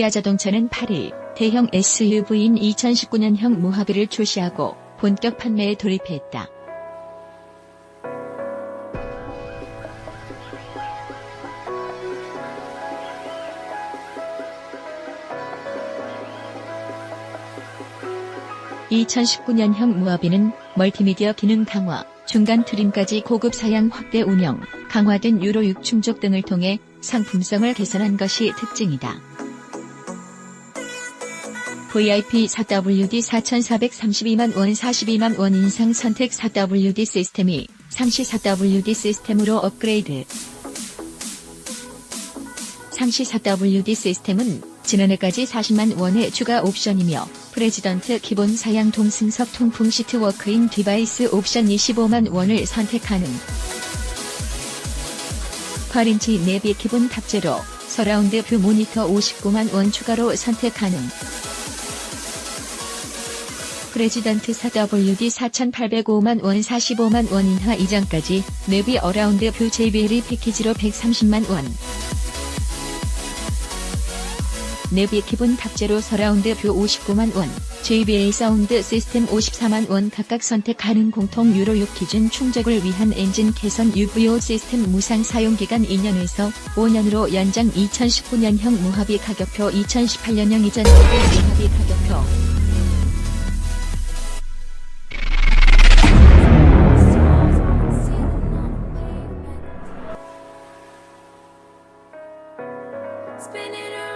기아 자동차는 8일 대형 SUV인 2019년형 모하비를 출시하고 본격 판매에 돌입했다. (2019년형) 모하비는 멀티미디어 기능 강화, 중간 트림까지 고급 사양 확대 운영, 강화된 유로 6 충족 등을 통해 상품성을 개선한 것이 특징이다. VIP 4WD 4,432만 원 42만 원 인상 선택 4WD 시스템이 상시 4WD 시스템으로 업그레이드. 상시 4WD 시스템은 지난해까지 40만 원의 추가 옵션이며 프레지던트 기본 사양 동승석 통풍 시트 워크인 디바이스 옵션 25만 원을 선택 가능. 8인치 내비 기본 탑재로 서라운드 뷰 모니터 59만 원 추가로 선택 가능. 프레지던트 4WD 4,805만 원 45만 원 인하 이전까지 내비 어라운드 뷰 JBL이 패키지로 130만 원. 내비 기본 탑재로 서라운드 뷰 59만 원, JBA 사운드 시스템 54만 원 각각 선택 가능 공통 유로 6 기준 충족을 위한 엔진 개선 UVO 시스템 무상 사용 기간 2년에서 5년으로 연장 2019년형 무합의 가격표 2018년형 이전 무합의 가격표 spinning.